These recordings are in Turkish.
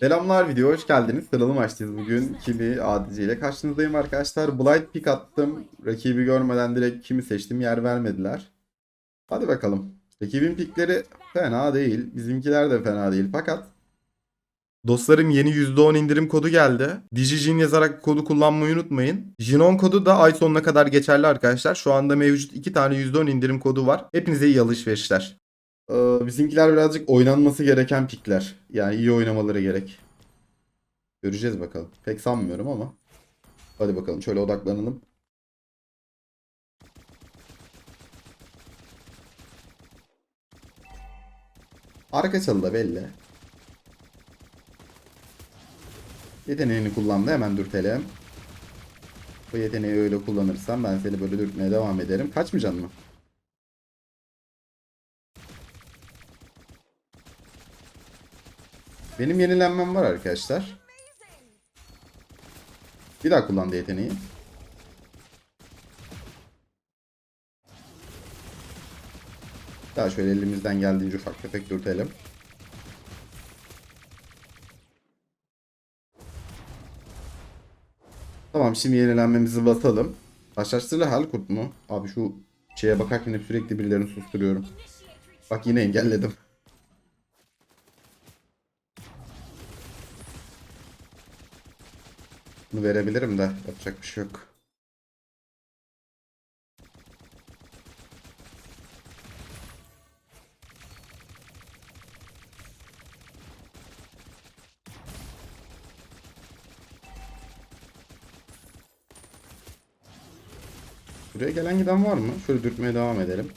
Selamlar video hoş geldiniz. Sıralı maçtayız bugün. Kimi ADC ile karşınızdayım arkadaşlar. Blight pick attım. Rakibi görmeden direkt kimi seçtim yer vermediler. Hadi bakalım. Rakibin pickleri fena değil. Bizimkiler de fena değil. Fakat Dostlarım yeni %10 indirim kodu geldi. Digijin yazarak kodu kullanmayı unutmayın. Jinon kodu da ay sonuna kadar geçerli arkadaşlar. Şu anda mevcut 2 tane %10 indirim kodu var. Hepinize iyi alışverişler. Ee, bizimkiler birazcık oynanması gereken pikler. Yani iyi oynamaları gerek. Göreceğiz bakalım. Pek sanmıyorum ama. Hadi bakalım şöyle odaklanalım. Arka çalı da belli. Yeteneğini kullandı. Hemen dürtelim. Bu yeteneği öyle kullanırsam ben seni böyle dürtmeye devam ederim. Kaçmayacaksın mı? Benim yenilenmem var arkadaşlar. Bir daha kullandı yeteneği. Daha şöyle elimizden geldiğince ufak tefek dürtelim. Tamam şimdi yenilenmemizi basalım. Taşlaştırılı hal kurt mu? Abi şu şeye bakarken hep sürekli birilerini susturuyorum. Bak yine engelledim. Bunu verebilirim de yapacak bir şey yok. Buraya gelen giden var mı? Şöyle dürtmeye devam edelim.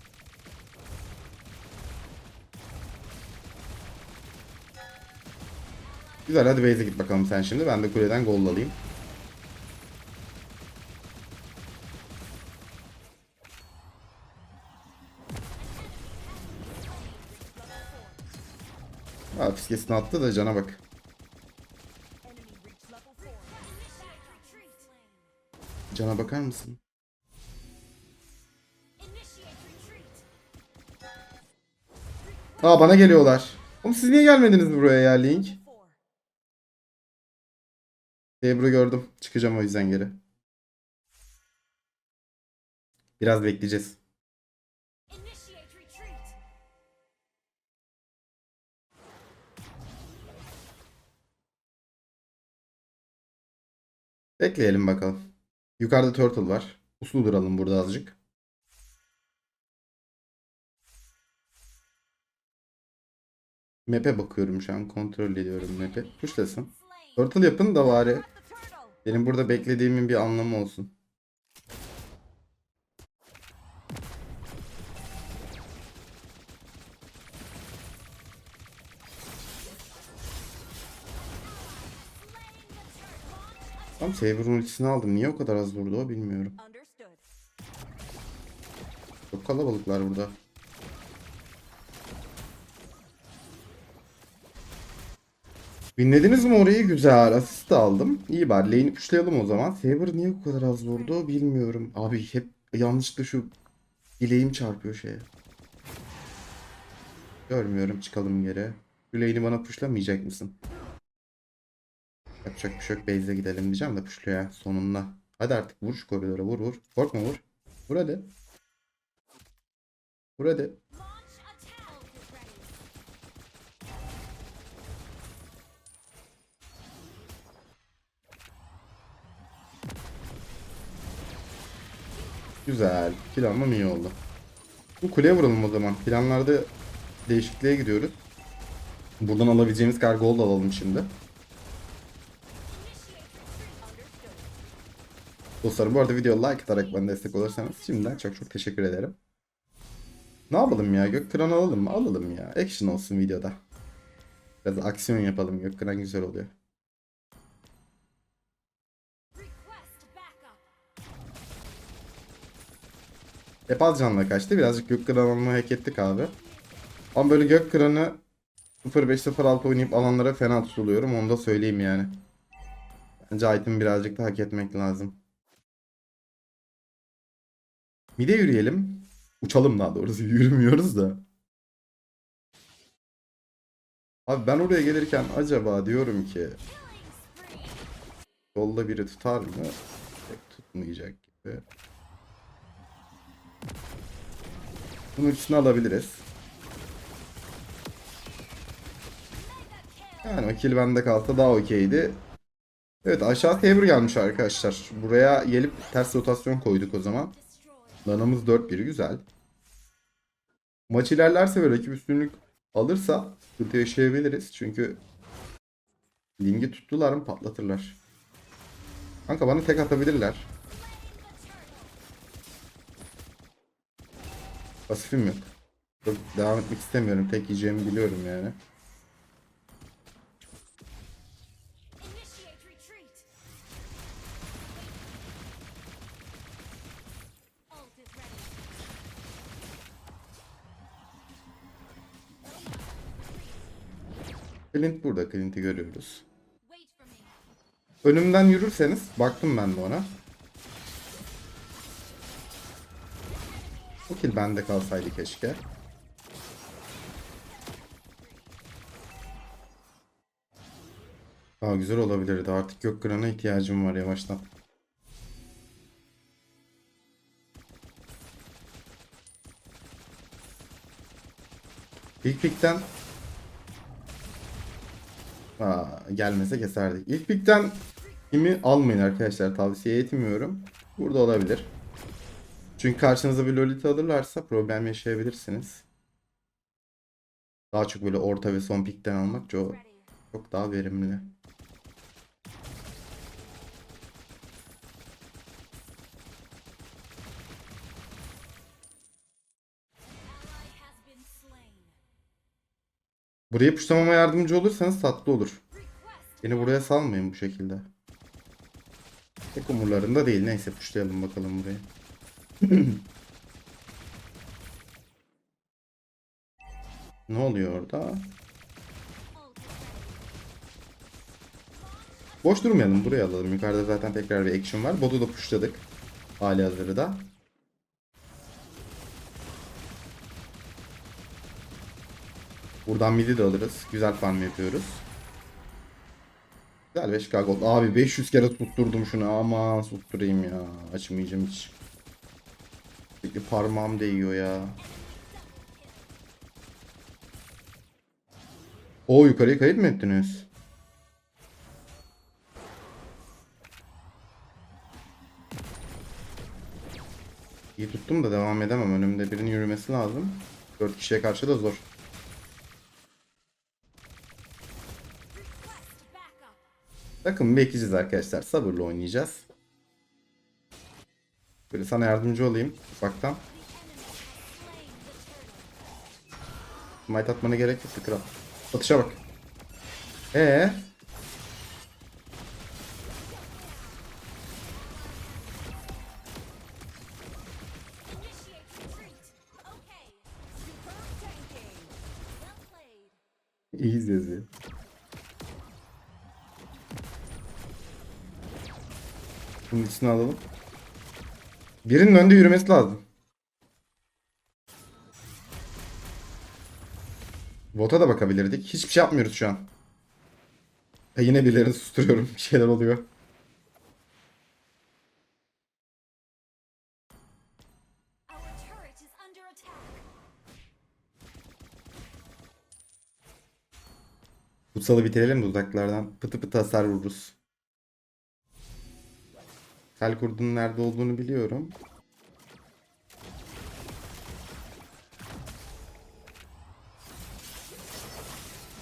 Güzel hadi base'e git bakalım sen şimdi. Ben de kuleden gol alayım. Aa, fiskesini attı da cana bak. Cana bakar mısın? Aa bana geliyorlar. Oğlum siz niye gelmediniz buraya ya Link? Saber'ı gördüm. Çıkacağım o yüzden geri. Biraz bekleyeceğiz. Bekleyelim bakalım. Yukarıda turtle var. Uslu duralım burada azıcık. Map'e bakıyorum şu an. Kontrol ediyorum map'i. Tuşlasın. Turtle yapın da bari. Benim burada beklediğimin bir anlamı olsun. Tam Saber'ın ultisini aldım. Niye o kadar az vurdu o bilmiyorum. Çok kalabalıklar burada. Winlediniz mi orayı? Güzel. Asist de aldım. İyi bari. Lane'i pushlayalım o zaman. Saber niye bu kadar az vurdu bilmiyorum. Abi hep yanlışlıkla şu bileğim çarpıyor şeye. Görmüyorum. Çıkalım geri. Şu lane'i bana pushlamayacak mısın? Yapacak bir şey yok. Base'e gidelim diyeceğim de pushluyor ya sonunda. Hadi artık vur şu koridora. Vur vur. Korkma vur. Vur hadi. Vur hadi. Güzel. Planım iyi oldu. Bu kuleye vuralım o zaman. Planlarda değişikliğe gidiyoruz. Buradan alabileceğimiz kadar gold alalım şimdi. Dostlarım bu arada video like atarak bana destek olursanız şimdiden çok çok teşekkür ederim. Ne yapalım ya? Gökkıran alalım mı? Alalım ya. Action olsun videoda. Biraz aksiyon yapalım. Gökkıran güzel oluyor. Hep az canla kaçtı. Birazcık gökkıran almayı hak ettik abi. Ama böyle gökkıranı 0-5-0-6 oynayıp alanlara fena tutuluyorum. Onu da söyleyeyim yani. Bence item birazcık da hak etmek lazım. Mide yürüyelim. Uçalım daha doğrusu. Yürümüyoruz da. Abi ben oraya gelirken acaba diyorum ki yolda biri tutar mı? Tutmayacak gibi. Bunun üstüne alabiliriz. Yani o kill bende kalsa daha okeydi. Evet aşağı Tabor gelmiş arkadaşlar. Buraya gelip ters rotasyon koyduk o zaman. Lanamız 4-1 güzel. Maç ilerlerse ve rakip üstünlük alırsa sıkıntı yaşayabiliriz. Çünkü Ling'i tuttular mı patlatırlar. Kanka bana tek atabilirler. Pasifim yok. Devam etmek istemiyorum. Tek yiyeceğimi biliyorum yani. Clint burada. Clint'i görüyoruz. Önümden yürürseniz baktım ben de ona. Bu kill bende kalsaydı keşke. Daha güzel olabilirdi. Artık Gökgran'a ihtiyacım var yavaştan. İlk pikten Aa, gelmese keserdik. İlk pikten kimi almayın arkadaşlar. Tavsiye etmiyorum. Burada olabilir. Çünkü karşınıza bir Lolita alırlarsa problem yaşayabilirsiniz. Daha çok böyle orta ve son pikten almak çok, çok daha verimli. Buraya puşlamama yardımcı olursanız tatlı olur. Beni buraya salmayın bu şekilde. Tek umurlarında değil. Neyse puşlayalım bakalım burayı. ne oluyor orada? Boş durmayalım. Buraya alalım. Yukarıda zaten tekrar bir action var. Botu da pushladık. Hali hazırda. Buradan midi de alırız. Güzel farm yapıyoruz. Güzel 5k gold. Abi 500 kere tutturdum şunu. Aman tutturayım ya. Açmayacağım hiç. Sürekli parmağım değiyor ya. O yukarıya kayıt mı ettiniz? İyi tuttum da devam edemem. Önümde birinin yürümesi lazım. 4 kişiye karşı da zor. Takım bekleyeceğiz arkadaşlar. Sabırla oynayacağız. Böyle sana yardımcı olayım ufaktan. Smite atmana gerek yok kral. Atışa bak. Ee, Bunun içine alalım. Birinin önde yürümesi lazım. Vota da bakabilirdik. Hiçbir şey yapmıyoruz şu an. Ha, yine birilerini susturuyorum. Bir şeyler oluyor. Kutsalı bitirelim de uzaklardan. Pıtı pıtı hasar vururuz. Tel kurdunun nerede olduğunu biliyorum.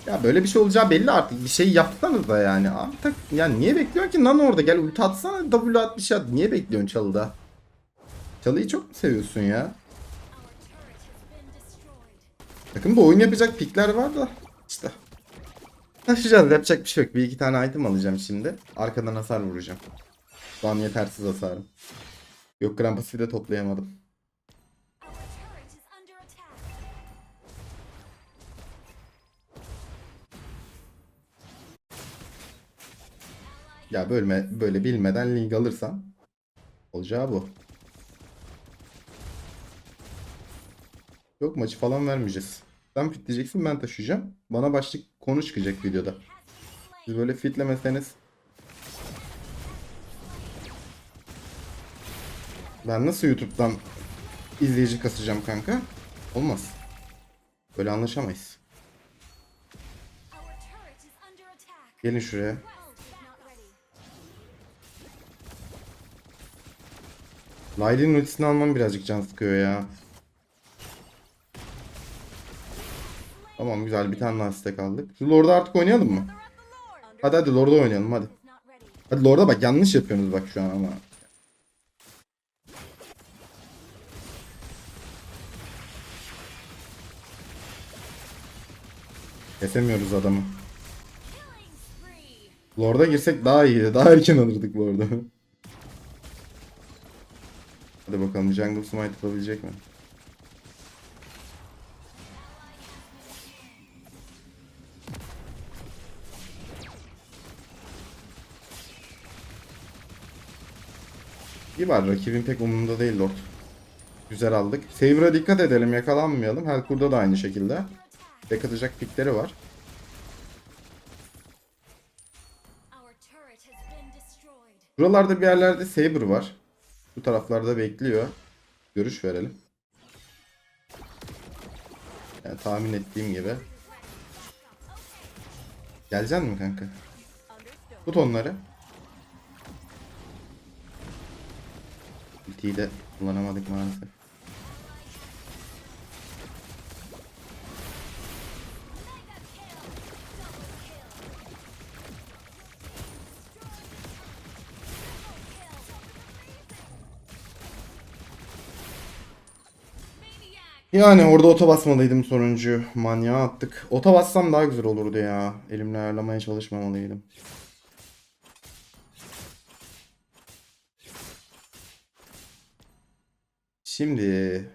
Ya böyle bir şey olacağı belli artık. Bir şey yapsanız da yani. Artık yani niye bekliyorsun ki? Lan orada gel ulti atsana W at bir şey at. Niye bekliyorsun çalıda? Çalıyı çok mu seviyorsun ya? Destroyed. Takımda oyun yapacak pikler var da işte. Taşıyacağız yapacak bir şey yok. Bir iki tane item alacağım şimdi. Arkadan hasar vuracağım. Şu an yetersiz hasarım. Yok gram pasifi de toplayamadım. Ya bölme böyle bilmeden link alırsam olacağı bu. Yok maçı falan vermeyeceğiz. Sen fitleyeceksin ben taşıyacağım. Bana başlık konu çıkacak videoda. Siz böyle fitlemeseniz Ben nasıl YouTube'dan izleyici kasacağım kanka? Olmaz. Böyle anlaşamayız. Gelin şuraya. Laile'nin ultisini almam birazcık can sıkıyor ya. Tamam güzel bir tane daha stack aldık. Şu Lord'a artık oynayalım mı? Hadi hadi Lord'a oynayalım hadi. Hadi Lord'a bak yanlış yapıyorsunuz bak şu an ama. Kesemiyoruz adamı. Lord'a girsek daha iyiydi. Daha erken alırdık Lord'u. Hadi bakalım Jungle Smite yapabilecek mi? İyi var rakibin pek umurunda değil Lord. Güzel aldık. Saber'a dikkat edelim yakalanmayalım. Helkur'da da aynı şekilde. Tek atacak pikleri var. Buralarda bir yerlerde Saber var. Bu taraflarda bekliyor. Görüş verelim. Yani tahmin ettiğim gibi. Geleceksin mi kanka? Tut onları. Ultiyi de kullanamadık maalesef. Yani orada ota basmalıydım sonuncu. Manyağı attık. Ota bassam daha güzel olurdu ya. Elimle ayarlamaya çalışmamalıydım. Şimdi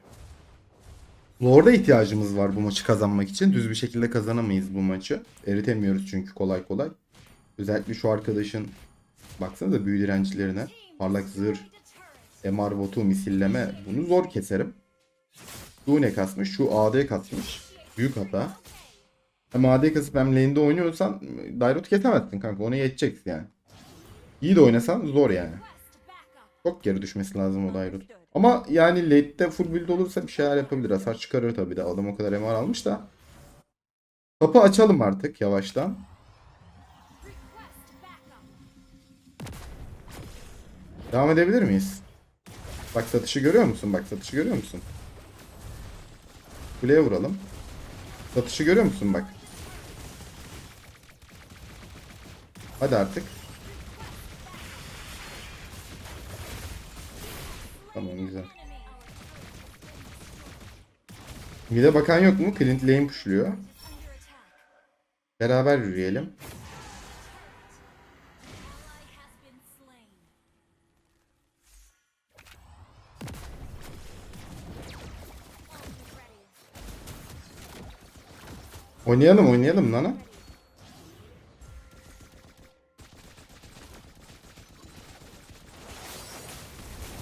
Lord'a ihtiyacımız var bu maçı kazanmak için. Düz bir şekilde kazanamayız bu maçı. Eritemiyoruz çünkü kolay kolay. Özellikle şu arkadaşın baksanıza büyü direncilerine. Parlak zırh, MR botu, misilleme. Bunu zor keserim. Şu ne kasmış? Şu AD kasmış. Büyük hata. Hem AD kasıp hem lane'de oynuyorsan Dairot kesemezsin kanka. Ona yeteceksin yani. İyi de oynasan zor yani. Çok geri düşmesi lazım o Dairot. Ama yani late'de full build olursa bir şeyler yapabilir. Hasar çıkarır tabii de. Adam o kadar MR almış da. Kapı açalım artık yavaştan. Devam edebilir miyiz? Bak satışı görüyor musun? Bak satışı görüyor musun? Kuleye vuralım. Satışı görüyor musun bak? Hadi artık. Tamam güzel. Enemy. Bir de bakan yok mu? Clint lane pushluyor. Beraber yürüyelim. Oynayalım oynayalım Nana.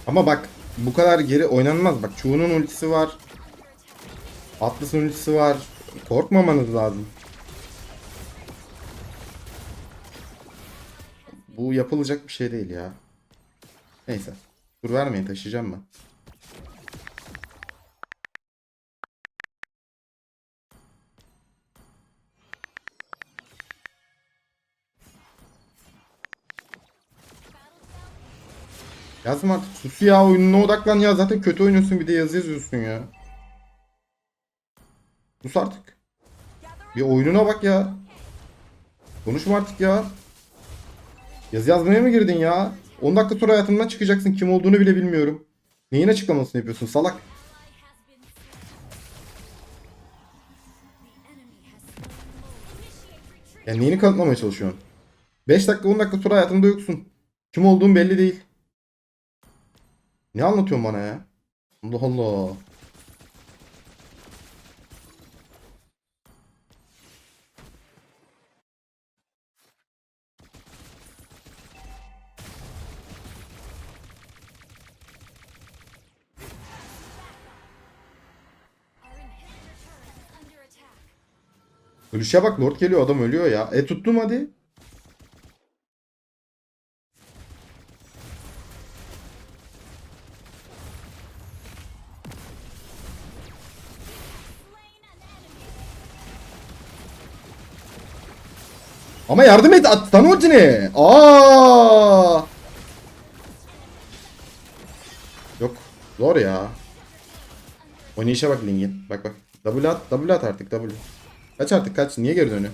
Ama bak bu kadar geri oynanmaz. Bak Chu'nun ultisi var. Atlas'ın ultisi var. Korkmamanız lazım. Bu yapılacak bir şey değil ya. Neyse. Dur vermeyin taşıyacağım ben. Yazma artık sus ya oyununa odaklan ya zaten kötü oynuyorsun bir de yazı yazıyorsun ya. Sus artık. Bir oyununa bak ya. Konuşma artık ya. Yazı yazmaya mı girdin ya? 10 dakika sonra hayatımdan çıkacaksın kim olduğunu bile bilmiyorum. Neyin açıklamasını yapıyorsun salak? Ally has been slain. The enemy has slain Lord. Initiate retreat. Ya neyini kanıtlamaya çalışıyorsun? 5 dakika 10 dakika sonra hayatımda yoksun. Kim olduğun belli değil. Ne anlatıyorsun bana ya? Allah Allah. Ölüşe bak Lord geliyor adam ölüyor ya. E tuttum hadi. Ama yardım et atsana ultini. Aa! Yok. Zor ya. Oynayışa bak Ling'in. Bak bak. W at, W at artık W. Kaç artık kaç. Niye geri dönüyor?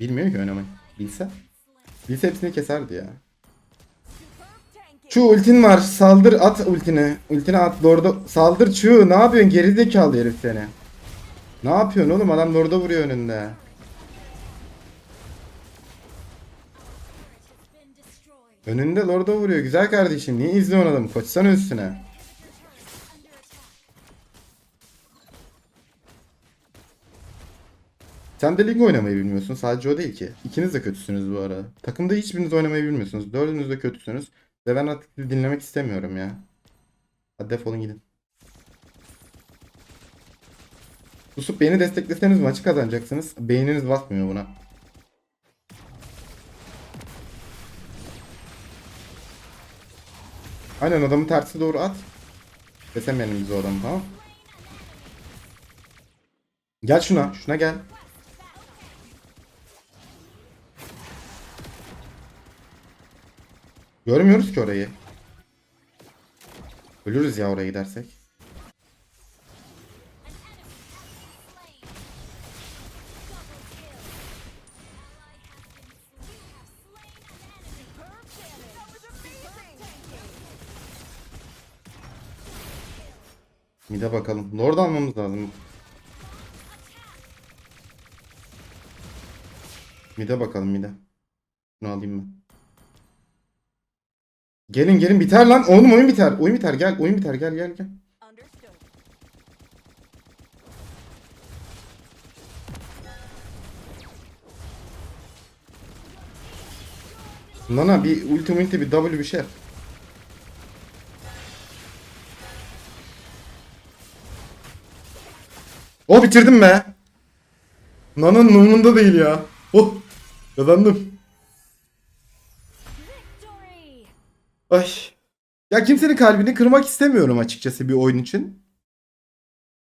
Bilmiyor ki oynamayı. Bilse. Bilse hepsini keserdi ya. Şu ultin var. Saldır at ultini. Ultini at. Lord'a saldır şu. Ne yapıyorsun? Gerizekalı herif seni. Ne yapıyorsun oğlum? Adam Lord'a vuruyor önünde. Önünde Lord'a vuruyor. Güzel kardeşim. Niye izliyorsun adamı? Koşsana üstüne. Sen de lig oynamayı bilmiyorsun. Sadece o değil ki. İkiniz de kötüsünüz bu arada. Takımda hiçbiriniz oynamayı bilmiyorsunuz. Dördünüz de kötüsünüz. Ve ben artık sizi dinlemek istemiyorum ya. Hadi defolun gidin. Susup beni destekleseniz maçı kazanacaksınız. Beyniniz basmıyor buna. Aynen adamı tersi doğru at. Kesemeyelim biz o adamı tamam Gel şuna. Şuna gel. Görmüyoruz ki orayı. Ölürüz ya oraya gidersek. Mide bakalım. Lord almamız lazım. Mide bakalım mide. Şunu alayım ben. Gelin gelin biter lan. Oğlum oyun biter. Oyun biter gel. Oyun biter gel gel gel. Nana bir ulti multi bir W bir şey. yap. Oh bitirdim be. Nana'nın umurunda değil ya. Oh kazandım. Ay. Ya kimsenin kalbini kırmak istemiyorum açıkçası bir oyun için.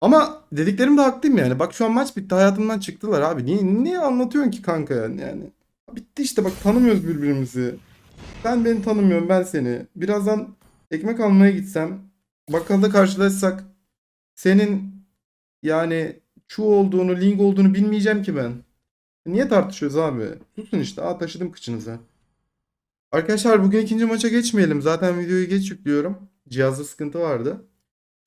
Ama dediklerim de haklıyım yani. Bak şu an maç bitti. Hayatımdan çıktılar abi. Niye, niye anlatıyorsun ki kanka yani? yani? Bitti işte bak tanımıyoruz birbirimizi. Sen beni tanımıyorsun ben seni. Birazdan ekmek almaya gitsem bakkalda karşılaşsak senin yani şu olduğunu, link olduğunu bilmeyeceğim ki ben. Niye tartışıyoruz abi? Susun işte. Aa taşıdım kıçınıza. Arkadaşlar bugün ikinci maça geçmeyelim. Zaten videoyu geç yüklüyorum. Cihazda sıkıntı vardı.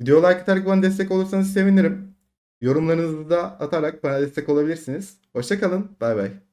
Video like atarak bana destek olursanız sevinirim. Yorumlarınızı da atarak bana destek olabilirsiniz. Hoşçakalın. Bay bay.